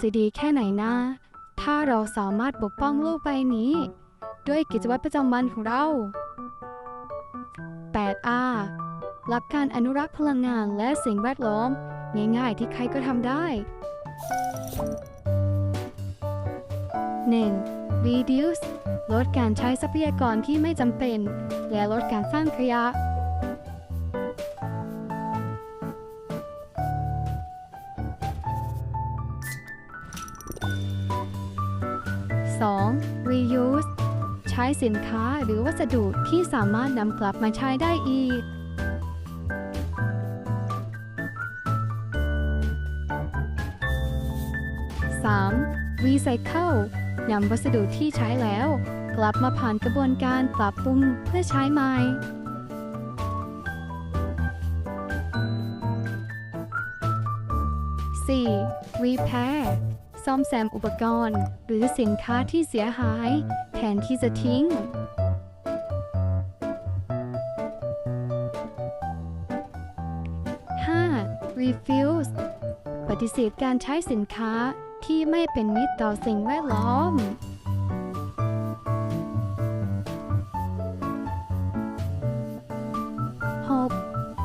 จะดีแค่ไหนนะ ถ้าเราสามารถปกป้องโลกใบนี้ ด้วยกิจวัตรประจำวันของเรา 8R หลักการอนุรักษ์พลังงานและสิ่งแวดล้อม ง่ายๆที่ใครก็ทำได้ 1. Reduce ลดการใช้ทรัพยากรที่ไม่จำเป็น และลดการสร้างขยะ 2. Reuse ใช้สินค้าหรือวัสดุที่สามารถนำกลับมาใช้ได้อีก 3. Recycle นำวัสดุที่ใช้แล้ว กลับมาผ่านกระบวนการปรับปรุงเพื่อใช้ใหม่ 4. Repair ซ่อมแซมอุปกรณ์ หรือสินค้าที่เสียหาย แทนที่จะทิ้ง 5. Refuse ปฏิเสธการใช้สินค้าที่ไม่เป็นมิตรต่อสิ่งแวดล้อม 6.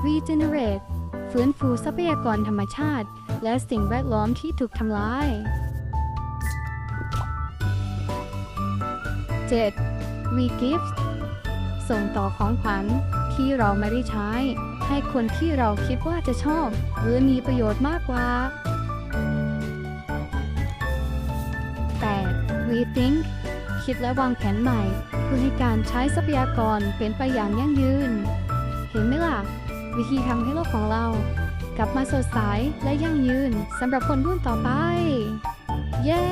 Regenerate ฟื้นฟูทรัพยากรธรรมชาติ และสิ่งแวดล้อมที่ถูกทำลาย 7. Regift ส่งต่อของขวัญที่เราไม่ได้ใช้ ให้คนที่เราคิดว่าจะชอบหรือมีประโยชน์มากกว่า 8. Rethink คิดและวางแผนใหม่ เพื่อให้การใช้ทรัพยากรเป็นไปอย่างยั่งยืน เห็นไหมล่ะ วิธีทำให้โลกของเรา กลับมาสดใสและยั่งยืนสำหรับคนรุ่นต่อไป เย้